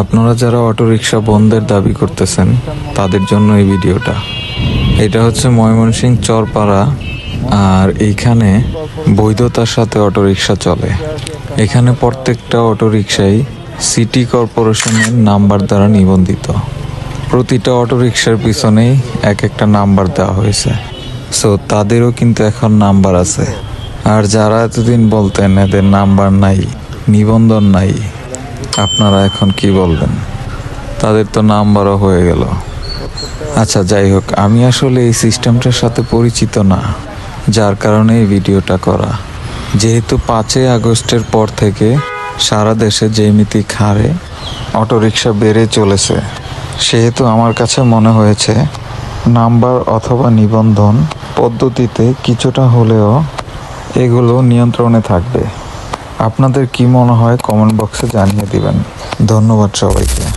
আপনারা যারা অটোরিকশা বন্ধের দাবি করতেছেন, তাদের জন্য এই ভিডিওটা। এটা হচ্ছে ময়মনসিং চরপাড়া, আর এইখানে বৈধতার সাথে অটোরিকশা চলে। এখানে প্রত্যেকটা অটোরিকশাই সিটি কর্পোরেশনের নাম্বার দ্বারা নিবন্ধিত। প্রতিটা অটোরিকশার পিছনেই এক একটা নাম্বার দেওয়া হয়েছে। সো তাদেরও কিন্তু এখন নাম্বার আছে। আর যারা এতদিন বলতেন এদের নাম্বার নাই, নিবন্ধন নাই আপনারা এখন কি বলবেন? তাদের তো নাম্বারও হয়ে গেল। আচ্ছা যাই হোক, আমি আসলে এই সিস্টেমটার সাথে পরিচিত না, যার কারণে এই ভিডিওটা করা। যেহেতু পাঁচই আগস্টের পর থেকে সারা দেশে জ্যামিতিক হারে অটোরিকশা বেড়ে চলেছে, সেহেতু আমার কাছে মনে হয়েছে নাম্বার অথবা নিবন্ধন পদ্ধতিতে কিছুটা হলেও এগুলো নিয়ন্ত্রণে থাকবে। আপনাদের কি মনে হয় কমেন্ট বক্সে জানিয়ে দিবেন। ধন্যবাদ সবাইকে।